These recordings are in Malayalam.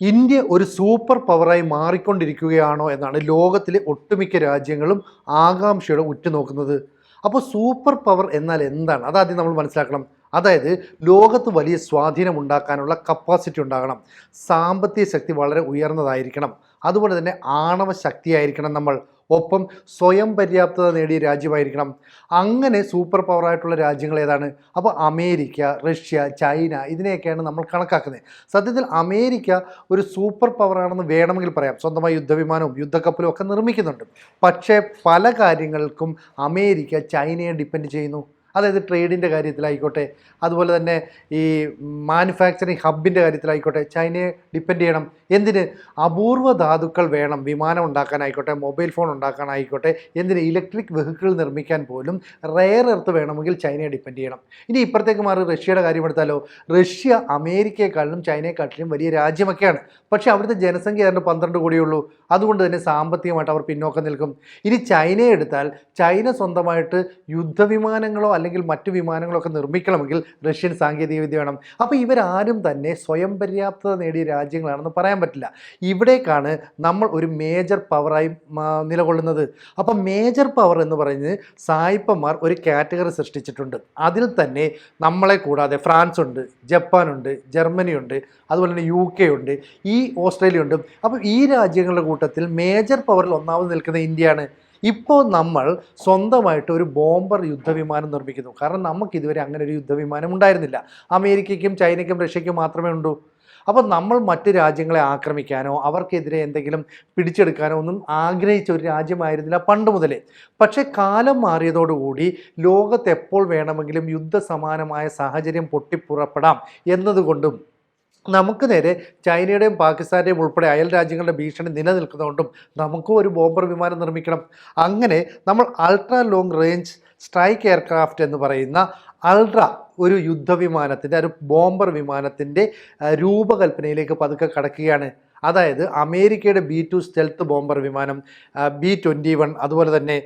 ഇന്ത്യ ഒരു സൂപ്പർ പവറായി മാറിക്കൊണ്ടിരിക്കുകയാണോ എന്നാണ് ലോകത്തിലെ ഒട്ടുമിക്ക രാജ്യങ്ങളും ആകാംക്ഷയോടെ ഉറ്റുനോക്കുന്നത്. അപ്പോൾ സൂപ്പർ പവർ എന്നാൽ എന്താണ്? അതാദ്യം നമ്മൾ മനസ്സിലാക്കണം. അതായത് ലോകത്ത് വലിയ സ്വാധീനം ഉണ്ടാക്കാനുള്ള കപ്പാസിറ്റി ഉണ്ടാകണം. സാമ്പത്തിക ശക്തി വളരെ ഉയർന്നതായിരിക്കണം. അതുപോലെ തന്നെ ആണവ ശക്തിയായിരിക്കണം നമ്മൾ. ഒപ്പം സ്വയം പര്യാപ്തത നേടിയ രാജ്യമായിരിക്കണം. അങ്ങനെ സൂപ്പർ പവർ ആയിട്ടുള്ള രാജ്യങ്ങൾ ഏതാണ്? അപ്പോൾ അമേരിക്ക റഷ്യ ചൈന ഇതിനെയൊക്കെയാണ് നമ്മൾ കണക്കാക്കുന്നത്. സത്യത്തിൽ അമേരിക്ക ഒരു സൂപ്പർ പവറാണെന്ന് വേണമെങ്കിൽ പറയാം. സ്വന്തമായി യുദ്ധവിമാനവും യുദ്ധക്കപ്പലും ഒക്കെ നിർമ്മിക്കുന്നുണ്ട്. പക്ഷേ പല കാര്യങ്ങൾക്കും അമേരിക്ക ചൈനയെ ഡിപ്പെൻഡ് ചെയ്യുന്നു. അതായത് ട്രേഡിന്റെ കാര്യത്തിലായിക്കോട്ടെ അതുപോലെ തന്നെ ഈ മാനുഫാക്ചറിങ് ഹബിന്റെ കാര്യത്തിലായിക്കോട്ടെ ചൈനയെ ഡിപ്പെൻഡ് ചെയ്യണം. എന്തിന്? അപൂർവ ധാതുക്കൾ വേണം വിമാനം ഉണ്ടാക്കാനായിക്കോട്ടെ മൊബൈൽ ഫോൺ ഉണ്ടാക്കാനായിക്കോട്ടെ എന്തിന്? ഇലക്ട്രിക് വെഹിക്കിൾ നിർമ്മിക്കാൻ പോലും റെയർ എർത്ത് വേണമെങ്കിൽ ചൈനയെ ഡിപ്പെൻഡ് ചെയ്യണം. ഇനി ഇപ്പുറത്തേക്ക് മാറി റഷ്യയുടെ കാര്യം എടുത്താലോ? റഷ്യ അമേരിക്കയെക്കാളിലും ചൈനയെക്കാട്ടിലും വലിയ രാജ്യമൊക്കെയാണ്. പക്ഷേ അവിടുത്തെ ജനസംഖ്യ ഏതാണ്ട് പന്ത്രണ്ട് കോടിയുള്ളൂ. അതുകൊണ്ട് തന്നെ സാമ്പത്തികമായിട്ട് അവർ പിന്നോക്കം നിൽക്കും. ഇനി ചൈനയെ എടുത്താൽ ചൈന സ്വന്തമായിട്ട് യുദ്ധവിമാനങ്ങളോ അല്ലെങ്കിൽ മറ്റു വിമാനങ്ങളൊക്കെ നിർമ്മിക്കണമെങ്കിൽ റഷ്യൻ സാങ്കേതികവിദ്യ വേണം. അപ്പോൾ ഇവരാരും തന്നെ സ്വയം പര്യാപ്തത നേടിയ രാജ്യങ്ങളാണെന്ന് പറയാൻ പറ്റില്ല. ഇവിടേക്കാണ് നമ്മൾ ഒരു മേജർ പവറായി നിലകൊള്ളുന്നത്. അപ്പം മേജർ പവർ എന്ന് പറയുന്നത് സായിപ്പന്മാർ ഒരു കാറ്റഗറി സൃഷ്ടിച്ചിട്ടുണ്ട്. അതിൽ തന്നെ നമ്മളെ കൂടാതെ ഫ്രാൻസ് ഉണ്ട് ജപ്പാനുണ്ട് ജർമ്മനിയുണ്ട് അതുപോലെ തന്നെ യു കെ ഉണ്ട് ഈ ഓസ്ട്രേലിയ ഉണ്ട്. അപ്പം ഈ രാജ്യങ്ങളുടെ കൂട്ടത്തിൽ മേജർ പവറിൽ ഒന്നാമത് നിൽക്കുന്ന ഇന്ത്യയാണ്. ഇപ്പോൾ നമ്മൾ സ്വന്തമായിട്ട് ഒരു ബോംബർ യുദ്ധവിമാനം നിർമ്മിക്കുന്നു. കാരണം നമുക്ക് ഇതുവരെ അങ്ങനെ ഒരു യുദ്ധവിമാനം ഉണ്ടായിരുന്നില്ല. അമേരിക്കയ്ക്കും ചൈനയ്ക്കും റഷ്യയ്ക്കും മാത്രമേ ഉള്ളൂ അപ്പോൾ നമ്മൾ മറ്റ് രാജ്യങ്ങളെ ആക്രമിക്കാനോ അവർക്കെതിരെ എന്തെങ്കിലും പിടിച്ചെടുക്കാനോ ഒന്നും ആഗ്രഹിച്ച ഒരു രാജ്യമായിരുന്നില്ല പണ്ട് മുതലേ. പക്ഷേ കാലം മാറിയതോടുകൂടി ലോകത്തെപ്പോൾ വേണമെങ്കിലും യുദ്ധസമാനമായ സാഹചര്യം പൊട്ടിപ്പുറപ്പെടാം എന്നതുകൊണ്ടും നമുക്ക് നേരെ ചൈനയുടെയും പാകിസ്ഥാന്റെയും ഉൾപ്പെടെ അയൽ രാജ്യങ്ങളുടെ ഭീഷണി നിലനിൽക്കുന്നതുകൊണ്ടും നമുക്കും ഒരു ബോംബർ വിമാനം നിർമ്മിക്കണം. അങ്ങനെ നമ്മൾ ultra long range strike aircraft എന്ന് പറയുന്ന അൾട്ര ഒരു യുദ്ധവിമാനത്തിന്റെ ഒരു ബോംബർ വിമാനത്തിന്റെ രൂപകൽപ്പനയിലേക്ക് പതുക്കെ കടക്കുകയാണ്. അതായത് അമേരിക്കയുടെ ബി ടു സ്റ്റെൽത്ത് ബോംബർ വിമാനം ബി ട്വന്റി വൺ അതുപോലെ തന്നെ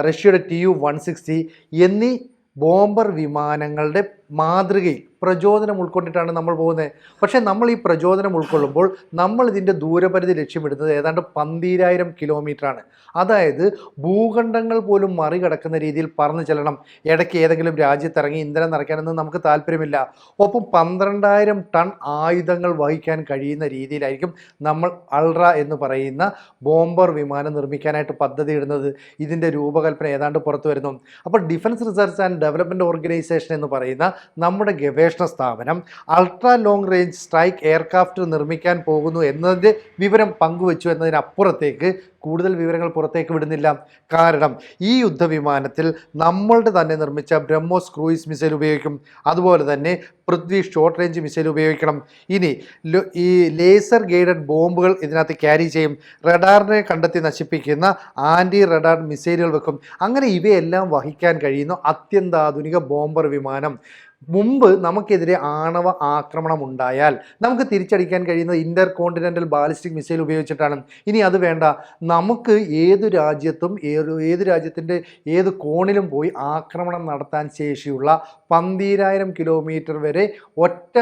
റഷ്യയുടെ ടി യു വൺ സിക്സ്റ്റി എന്നീ ബോംബർ വിമാനങ്ങളുടെ മാതൃകയിൽ പ്രചോദനം ഉൾക്കൊണ്ടിട്ടാണ് നമ്മൾ പോകുന്നത്. പക്ഷേ നമ്മൾ ഈ പ്രചോദനം ഉൾക്കൊള്ളുമ്പോൾ നമ്മൾ ഇതിന്റെ ദൂരപരിധി ലക്ഷ്യമിടുന്നത് ഏതാണ്ട് പന്തീരായിരം കിലോമീറ്ററാണ്. അതായത് ഭൂഖണ്ഡങ്ങൾ പോലും മറികടക്കുന്ന രീതിയിൽ പറന്നു ചെല്ലണം. ഇടയ്ക്ക് ഏതെങ്കിലും രാജ്യത്തിറങ്ങി ഇന്ധനം നിറയ്ക്കാനൊന്നും നമുക്ക് താല്പര്യമില്ല. ഒപ്പം പന്ത്രണ്ടായിരം ടൺ ആയുധങ്ങൾ വഹിക്കാൻ കഴിയുന്ന രീതിയിലായിരിക്കും നമ്മൾ അൾറ എന്ന് പറയുന്ന ബോംബർ വിമാനം നിർമ്മിക്കാനായിട്ട് പദ്ധതി ഇടുന്നത്. ഇതിന്റെ രൂപകൽപ്പന ഏതാണ്ട് പുറത്തു വരുന്നു. അപ്പോൾ defence research and development organisation എന്ന് പറയുന്ന നമ്മുടെ ഗവേഷണ സ്ഥാപനം ultra long range strike aircraft നിർമ്മിക്കാൻ പോകുന്നു എന്നതിന്റെ വിവരം പങ്കുവച്ചു എന്നതിനപ്പുറത്തേക്ക് കൂടുതൽ വിവരങ്ങൾ പുറത്തേക്ക് വിടുന്നില്ല. കാരണം ഈ യുദ്ധവിമാനത്തിൽ നമ്മളുടെ തന്നെ നിർമ്മിച്ച ബ്രഹ്മോസ് ക്രൂയിസ് മിസൈൽ ഉപയോഗിക്കും. അതുപോലെ തന്നെ പൃഥ്വി ഷോർട്ട് റേഞ്ച് മിസൈൽ ഉപയോഗിക്കണം. ഇനി ഈ ലേസർ ഗൈഡഡ് ബോംബുകൾ ഇതിനകത്ത് ക്യാരി ചെയ്യും. റഡാറിനെ കണ്ടെത്തി നശിപ്പിക്കുന്ന ആന്റി റഡാർ മിസൈലുകൾ വെക്കും. അങ്ങനെ ഇവയെല്ലാം വഹിക്കാൻ കഴിയുന്ന അത്യന്താധുനിക ബോംബർ വിമാനം. മുമ്പ് നമുക്കെതിരെ ആണവ ആക്രമണം ഉണ്ടായാൽ നമുക്ക് തിരിച്ചടിക്കാൻ കഴിയുന്നത് ഇന്റർ കോണ്ടിനെന്റൽ ബാലിസ്റ്റിക് മിസൈൽ ഉപയോഗിച്ചിട്ടാണ്. ഇനി അത് വേണ്ട. നമുക്ക് ഏത് രാജ്യത്തും ഏത് രാജ്യത്തിന്റെ ഏത് കോണിലും പോയി ആക്രമണം നടത്താൻ ശേഷിയുള്ള പന്തീരായിരം കിലോമീറ്റർ വരെ ഒറ്റ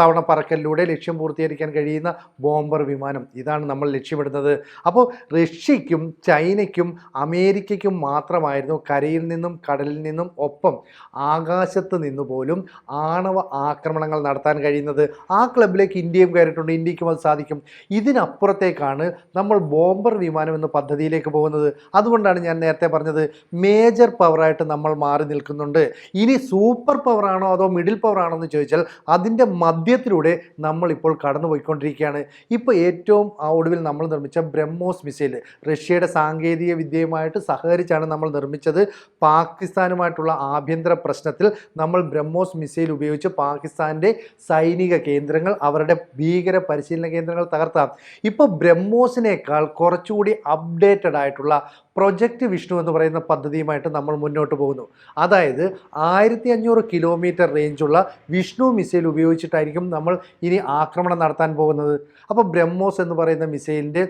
തവണ പറക്കലിലൂടെ ലക്ഷ്യം പൂർത്തീകരിക്കാൻ കഴിയുന്ന ബോംബർ വിമാനം. ഇതാണ് നമ്മൾ ലക്ഷ്യമിടുന്നത്. അപ്പോൾ റഷ്യയ്ക്കും ചൈനയ്ക്കും അമേരിക്കയ്ക്കും മാത്രമായിരുന്നു കരയിൽ നിന്നും കടലിൽ നിന്നും ഒപ്പം ആകാശത്ത് നിന്ന് പോലും ആണവ ആക്രമണങ്ങൾ നടത്താൻ കഴിയുന്നത്. ആ ക്ലബിലേക്ക് ഇന്ത്യയും കയറിയിട്ടുണ്ട്. ഇന്ത്യക്കും അത് സാധിക്കും. ഇതിനപ്പുറത്തേക്കാണ് നമ്മൾ ബോംബർ വിമാനം എന്ന പദ്ധതിയിലേക്ക് പോകുന്നത്. അതുകൊണ്ടാണ് ഞാൻ നേരത്തെ പറഞ്ഞത് മേജർ പവറായിട്ട് നമ്മൾ മാറി നിൽക്കുന്നുണ്ട്. ഇനി സൂപ്പർ പവറാണോ അതോ മിഡിൽ പവറാണോ എന്ന് ചോദിച്ചാൽ അതിന്റെ മധ്യത്തിലൂടെ നമ്മളിപ്പോൾ കടന്നു പോയിക്കൊണ്ടിരിക്കുകയാണ് ഇപ്പോൾ ഏറ്റവും ആ ഒടുവിൽ നമ്മൾ നിർമ്മിച്ച ബ്രഹ്മോസ് മിസൈൽ റഷ്യയുടെ സാങ്കേതിക വിദ്യയുമായിട്ട് സഹകരിച്ചാണ് നമ്മൾ നിർമ്മിച്ചത്. പാകിസ്ഥാനുമായിട്ടുള്ള ആഭ്യന്തര പ്രശ്നത്തിൽ നമ്മൾ ബ്രഹ്മോസ് മിസൈൽ ഉപയോഗിച്ച് പാകിസ്ഥാന്റെ സൈനിക കേന്ദ്രങ്ങൾ അവരുടെ ഭീകര പരിശീലന കേന്ദ്രങ്ങൾ തകർത്താം. ഇപ്പോൾ ബ്രഹ്മോസിനേക്കാൾ കുറച്ചുകൂടി അപ്ഡേറ്റഡ് ആയിട്ടുള്ള പ്രൊജക്റ്റ് വിഷ്ണു എന്ന് പറയുന്ന പദ്ധതിയുമായിട്ട് നമ്മൾ മുന്നോട്ട് പോകുന്നു. അതായത് ആയിരത്തി അഞ്ഞൂറ് കിലോമീറ്റർ റേഞ്ചുള്ള വിഷ്ണു മിസൈൽ ഉപയോഗിച്ചിട്ടായിരിക്കും നമ്മൾ ഇനി ആക്രമണം നടത്താൻ പോകുന്നത്. അപ്പോൾ ബ്രഹ്മോസ് എന്ന് പറയുന്ന മിസൈലിന്റെ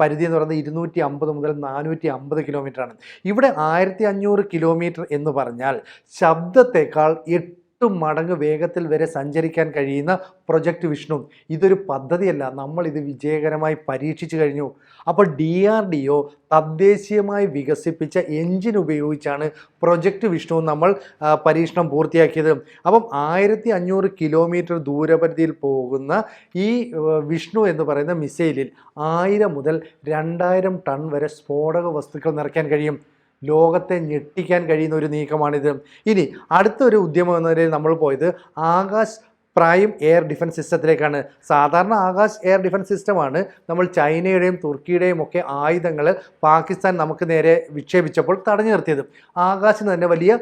പരിധി എന്ന് പറയുന്നത് ഇരുന്നൂറ്റി അമ്പത് മുതൽ നാനൂറ്റി അമ്പത് കിലോമീറ്ററാണ് ഇവിടെ ആയിരത്തി അഞ്ഞൂറ് കിലോമീറ്റർ എന്ന് പറഞ്ഞാൽ ശബ്ദത്തേക്കാൾ എട്ട് എട്ട് മടങ്ങ് വേഗത്തിൽ വരെ സഞ്ചരിക്കാൻ കഴിയുന്ന പ്രൊജക്റ്റ് വിഷ്ണു. ഇതൊരു പദ്ധതിയല്ല. നമ്മൾ ഇത് വിജയകരമായി പരീക്ഷിച്ചു കഴിഞ്ഞു. അപ്പോൾ ഡി ആർ ഡി ഒ തദ്ദേശീയമായി വികസിപ്പിച്ച എഞ്ചിൻ ഉപയോഗിച്ചാണ് പ്രൊജക്റ്റ് വിഷ്ണു നമ്മൾ പരീക്ഷണം പൂർത്തിയാക്കിയത്. അപ്പം ആയിരത്തി അഞ്ഞൂറ് കിലോമീറ്റർ ദൂരപരിധിയിൽ പോകുന്ന ഈ വിഷ്ണു എന്ന് പറയുന്ന മിസൈലിൽ ആയിരം മുതൽ രണ്ടായിരം ടൺ വരെ സ്ഫോടക വസ്തുക്കൾ നിറയ്ക്കാൻ കഴിയും. ലോകത്തെ ഞെട്ടിക്കാൻ കഴിയുന്ന ഒരു നീക്കമാണിത്. ഇനി അടുത്തൊരു ഉദ്യമം എന്ന നിലയിൽ നമ്മൾ പോയത് ആകാശ് പ്രൈം എയർ ഡിഫൻസ് സിസ്റ്റത്തിലേക്കാണ്. സാധാരണ ആകാശ് എയർ ഡിഫൻസ് സിസ്റ്റമാണ്. നമ്മൾ ചൈനയുടെയും തുർക്കിയുടെയും ഒക്കെ ആയുധങ്ങൾ പാകിസ്ഥാൻ നമുക്ക് നേരെ വിക്ഷേപിച്ചപ്പോൾ തടഞ്ഞു നിർത്തിയത്. ആകാശിന് തന്നെ വലിയ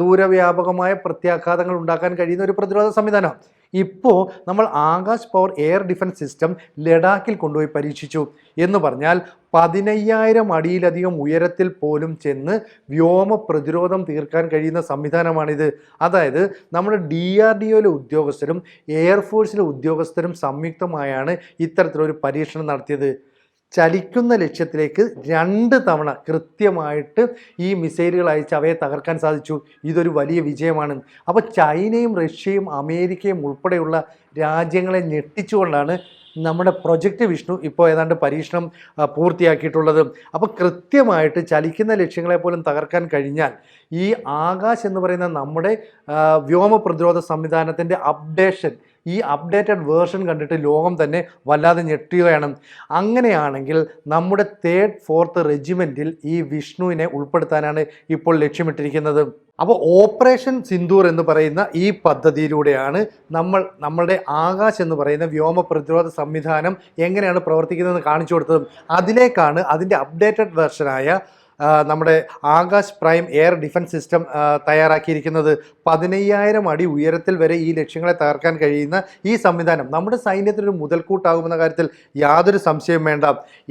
ദൂരവ്യാപകമായ പ്രത്യാഘാതങ്ങൾ ഉണ്ടാക്കാൻ കഴിയുന്ന ഒരു പ്രതിരോധ സംവിധാനമാണ് ഇപ്പോൾ നമ്മൾ Akash power air defence system ലഡാക്കിൽ കൊണ്ടുപോയി പരീക്ഷിച്ചു എന്ന് പറഞ്ഞാൽ പതിനയ്യായിരം അടിയിലധികം ഉയരത്തിൽ പോലും ചെന്ന് വ്യോമ പ്രതിരോധം തീർക്കാൻ കഴിയുന്ന സംവിധാനമാണിത്. അതായത് നമ്മുടെ ഡി ആർ ഡി ഒയിലെ ഉദ്യോഗസ്ഥരും എയർഫോഴ്സിലെ ഉദ്യോഗസ്ഥരും സംയുക്തമായാണ് ഇത്തരത്തിലൊരു പരീക്ഷണം നടത്തിയത്. ചലിക്കുന്ന ലക്ഷ്യത്തിലേക്ക് രണ്ട് തവണ കൃത്യമായിട്ട് ഈ മിസൈലുകൾ അയച്ച് അവയെ തകർക്കാൻ സാധിച്ചു. ഇതൊരു വലിയ വിജയമാണ്. അപ്പോൾ ചൈനയും റഷ്യയും അമേരിക്കയും ഉൾപ്പെടെയുള്ള രാജ്യങ്ങളെ ഞെട്ടിച്ചുകൊണ്ടാണ് നമ്മുടെ പ്രൊജക്റ്റ് വിഷ്ണു ഇപ്പോൾ ഏതാണ്ട് പരീക്ഷണം പൂർത്തിയാക്കിയിട്ടുള്ളത്. അപ്പോൾ കൃത്യമായിട്ട് ചലിക്കുന്ന ലക്ഷ്യങ്ങളെ പോലും തകർക്കാൻ കഴിഞ്ഞാൽ ഈ ആകാശ് എന്ന് പറയുന്ന നമ്മുടെ വ്യോമ പ്രതിരോധ സംവിധാനത്തിന്റെ അപ്ഡേഷൻ ഈ അപ്ഡേറ്റഡ് വേർഷൻ കണ്ടിട്ട് ലോകം തന്നെ വല്ലാതെ ഞെട്ടുകയാണ് അങ്ങനെയാണെങ്കിൽ നമ്മുടെ തേർഡ് ഫോർത്ത് റെജിമെന്റിൽ ഈ വിഷ്ണുവിനെ ഉൾപ്പെടുത്താനാണ് ഇപ്പോൾ ലക്ഷ്യമിട്ടിരിക്കുന്നത്. അപ്പോൾ ഓപ്പറേഷൻ സിന്ദൂർ എന്ന് പറയുന്ന ഈ പദ്ധതിയിലൂടെയാണ് നമ്മൾ നമ്മളുടെ ആകാശ് എന്ന് പറയുന്ന വ്യോമ പ്രതിരോധ സംവിധാനം എങ്ങനെയാണ് പ്രവർത്തിക്കുന്നതെന്ന് കാണിച്ചു കൊടുത്തതും അതിലേക്കാണ് അതിന്റെ അപ്ഡേറ്റഡ് വെർഷനായ നമ്മുടെ Akash prime air defence system തയ്യാറാക്കിയിരിക്കുന്നത്. പതിനയ്യായിരം അടി ഉയരത്തിൽ വരെ ഈ ലക്ഷ്യങ്ങളെ തകർക്കാൻ കഴിയുന്ന ഈ സംവിധാനം. നമ്മുടെ സൈന്യത്തിനൊരു മുതൽക്കൂട്ടാകുമെന്ന കാര്യത്തിൽ യാതൊരു സംശയവും വേണ്ട.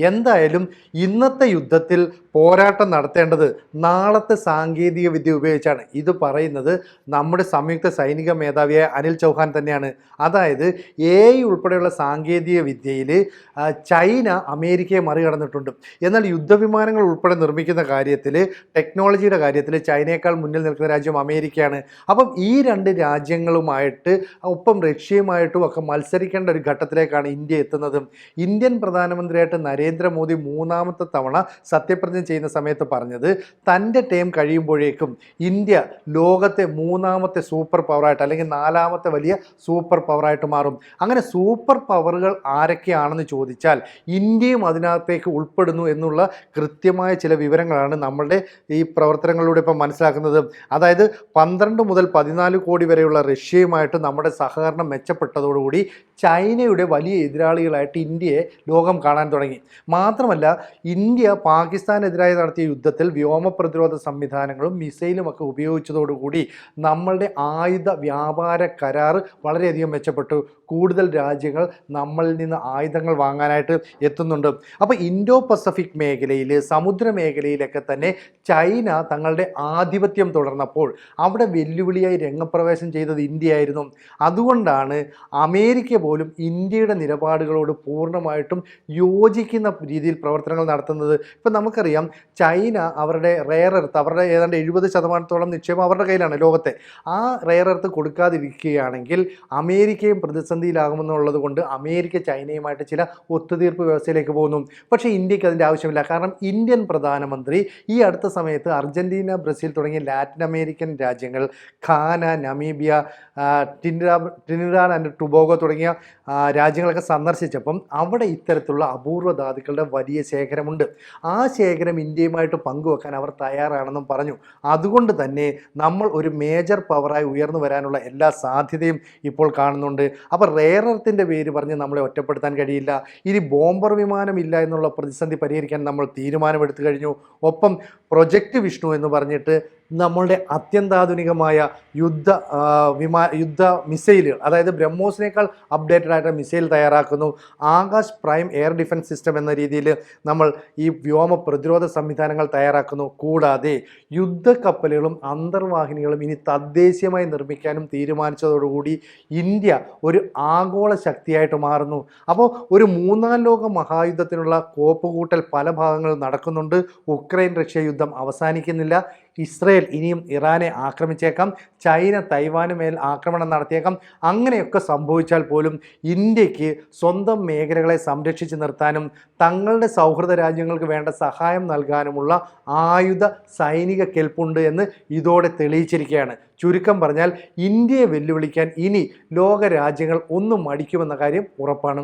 എന്തായാലും ഇന്നത്തെ യുദ്ധത്തിൽ പോരാട്ടം നടത്തേണ്ടത് നാളത്തെ സാങ്കേതിക വിദ്യ ഉപയോഗിച്ചാണ്. ഇത് പറയുന്നത് നമ്മുടെ സംയുക്ത സൈനിക മേധാവിയായ അനിൽ ചൗഹാൻ തന്നെയാണ്. അതായത് എ ഉൾപ്പെടെയുള്ള സാങ്കേതിക വിദ്യയിൽ ചൈന അമേരിക്കയെ മറികടന്നിട്ടുണ്ട്. എന്നാൽ യുദ്ധവിമാനങ്ങൾ ഉൾപ്പെടെ നിർമ്മിക്കുന്ന കാര്യത്തിൽ ടെക്നോളജിയുടെ കാര്യത്തിൽ ചൈനയേക്കാൾ മുന്നിൽ നിൽക്കുന്ന രാജ്യം അമേരിക്കയാണ്. അപ്പം ഈ രണ്ട് രാജ്യങ്ങളുമായിട്ട് ഒപ്പം റഷ്യയുമായിട്ടും ഒക്കെ മത്സരിക്കേണ്ട ഒരു ഘട്ടത്തിലേക്കാണ് ഇന്ത്യ എത്തുന്നതും. ഇന്ത്യൻ പ്രധാനമന്ത്രിയായിട്ട് നരേന്ദ്രമോദി മൂന്നാമത്തെ തവണ സത്യപ്രതിജ്ഞ ചെയ്യുന്ന സമയത്ത് പറഞ്ഞത് തന്റെ ടൈം കഴിയുമ്പോഴേക്കും ഇന്ത്യ ലോകത്തെ മൂന്നാമത്തെ സൂപ്പർ പവറായിട്ട് അല്ലെങ്കിൽ നാലാമത്തെ വലിയ സൂപ്പർ പവറായിട്ട് മാറും. അങ്ങനെ സൂപ്പർ പവറുകൾ ആരൊക്കെയാണെന്ന് ചോദിച്ചാൽ ഇന്ത്യയും അതിനകത്തേക്ക് ഉൾപ്പെടുന്നു എന്നുള്ള കൃത്യമായ ചില വിവരങ്ങളാണ് നമ്മളുടെ ഈ പ്രവർത്തനങ്ങളിലൂടെ ഇപ്പം മനസ്സിലാക്കുന്നത്. അതായത് പന്ത്രണ്ട് മുതൽ പതിനാല് കോടി വരെയുള്ള റഷ്യയുമായിട്ട് നമ്മുടെ സഹകരണം മെച്ചപ്പെട്ടതോടുകൂടി ചൈനയുടെ വലിയ എതിരാളികളായിട്ട് ഇന്ത്യയെ ലോകം കാണാൻ തുടങ്ങി. മാത്രമല്ല ഇന്ത്യ പാകിസ്ഥാനെതിരായി നടത്തിയ യുദ്ധത്തിൽ വ്യോമ പ്രതിരോധ സംവിധാനങ്ങളും മിസൈലും ഒക്കെ ഉപയോഗിച്ചതോടുകൂടി നമ്മളുടെ ആയുധ വ്യാപാര കരാർ വളരെയധികം മെച്ചപ്പെട്ടു. കൂടുതൽ രാജ്യങ്ങൾ നമ്മളിൽ നിന്ന് ആയുധങ്ങൾ വാങ്ങാനായിട്ട് എത്തുന്നുണ്ട്. അപ്പോൾ ഇൻഡോ പസഫിക് മേഖലയിൽ സമുദ്ര മേഖലയിലൊക്കെ തന്നെ ചൈന തങ്ങളുടെ ആധിപത്യം തുടർന്നപ്പോൾ അവിടെ വെല്ലുവിളിയായി രംഗപ്രവേശം ചെയ്തത് ഇന്ത്യയായിരുന്നു. അതുകൊണ്ടാണ് അമേരിക്ക പോലും ഇന്ത്യയുടെ നിലപാടുകളോട് പൂർണമായിട്ടും യോജിക്കുന്ന രീതിയിൽ പ്രവർത്തനങ്ങൾ നടത്തുന്നത്. ഇപ്പം നമുക്കറിയാം ചൈന അവരുടെ റെയർ എർത്ത് അവരുടെ ഏതാണ്ട് എഴുപത് ശതമാനത്തോളം നിക്ഷേപം അവരുടെ കയ്യിലാണ് ലോകത്തെ. ആ റെയർ എർത്ത് കൊടുക്കാതിരിക്കുകയാണെങ്കിൽ അമേരിക്കയും പ്രതിസന്ധിയിലാകുമെന്നുള്ളത് കൊണ്ട് അമേരിക്ക ചൈനയുമായിട്ട് ചില ഒത്തുതീർപ്പ് വ്യവസ്ഥയിലേക്ക് പോകുന്നു. പക്ഷേ ഇന്ത്യയ്ക്ക് അതിന്റെ ആവശ്യമില്ല. കാരണം ഇന്ത്യൻ പ്രധാനമന്ത്രി ഈ അടുത്ത സമയത്ത് അർജന്റീന ബ്രസീൽ തുടങ്ങിയ ലാറ്റിൻ അമേരിക്കൻ രാജ്യങ്ങൾ ഖാന നമീബിയ ടിൻഡ ടിൻഡാൻ ആൻഡ് ടുബോഗോ തുടങ്ങിയ രാജ്യങ്ങളൊക്കെ സന്ദർശിച്ചപ്പം അവിടെ ഇത്തരത്തിലുള്ള അപൂർവ ധാതുക്കളുടെ വലിയ ശേഖരമുണ്ട്. ആ ശേഖരം ഇന്ത്യയുമായിട്ട് പങ്കുവെക്കാൻ അവർ തയ്യാറാണെന്നും പറഞ്ഞു. അതുകൊണ്ട് തന്നെ നമ്മൾ ഒരു മേജർ പവറായി ഉയർന്നു വരാനുള്ള എല്ലാ സാധ്യതയും ഇപ്പോൾ കാണുന്നുണ്ട്. അപ്പോൾ റേറർത്തിന്റെ പേര് പറഞ്ഞ് നമ്മളെ ഒറ്റപ്പെടുത്താൻ കഴിയില്ല. ഇനി ബോംബർ വിമാനമില്ല എന്നുള്ള പ്രതിസന്ധി പരിഹരിക്കാൻ നമ്മൾ തീരുമാനമെടുത്തു കഴിഞ്ഞു. ഒപ്പം പ്രൊജക്റ്റ് വിഷ്ണു എന്ന് പറഞ്ഞിട്ട് നമ്മളുടെ അത്യന്താധുനികമായ യുദ്ധ വിമാ യുദ്ധ മിസൈലുകൾ അതായത് ബ്രഹ്മോസിനേക്കാൾ അപ്ഡേറ്റഡ് ആയിട്ട് മിസൈൽ തയ്യാറാക്കുന്നു. Akash prime air defence system എന്ന രീതിയിൽ നമ്മൾ ഈ വ്യോമ പ്രതിരോധ സംവിധാനങ്ങൾ തയ്യാറാക്കുന്നു. കൂടാതെ യുദ്ധ കപ്പലുകളും അന്തർവാഹിനികളും ഇനി തദ്ദേശീയമായി നിർമ്മിക്കാനും തീരുമാനിച്ചതോടുകൂടി ഇന്ത്യ ഒരു ആഗോള ശക്തിയായിട്ട് മാറുന്നു. അപ്പോൾ ഒരു മൂന്നാം ലോക മഹായുദ്ധത്തിനുള്ള കോപ്പുകൂട്ടൽ പല ഭാഗങ്ങളിൽ നടക്കുന്നുണ്ട്. ഉക്രൈൻ റഷ്യ യുദ്ധം അവസാനിക്കുന്നില്ല. ഇസ്രയേൽ ഇനിയും ഇറാനെ ആക്രമിച്ചേക്കാം ചൈന തൈവാന് മേൽ ആക്രമണം നടത്തിയേക്കാം. അങ്ങനെയൊക്കെ സംഭവിച്ചാൽ പോലും ഇന്ത്യയ്ക്ക് സ്വന്തം മേഖലകളെ സംരക്ഷിച്ച് നിർത്താനും തങ്ങളുടെ സൗഹൃദ രാജ്യങ്ങൾക്ക് വേണ്ട സഹായം നൽകാനുമുള്ള ആയുധ സൈനിക കെൽപ്പുണ്ട് എന്ന് ഇതോടെ തെളിയിച്ചിരിക്കുകയാണ്. ചുരുക്കം പറഞ്ഞാൽ ഇന്ത്യയെ വെല്ലുവിളിക്കാൻ ഇനി ലോക രാജ്യങ്ങൾ ഒന്നും മടിക്കുമെന്ന കാര്യം ഉറപ്പാണ്.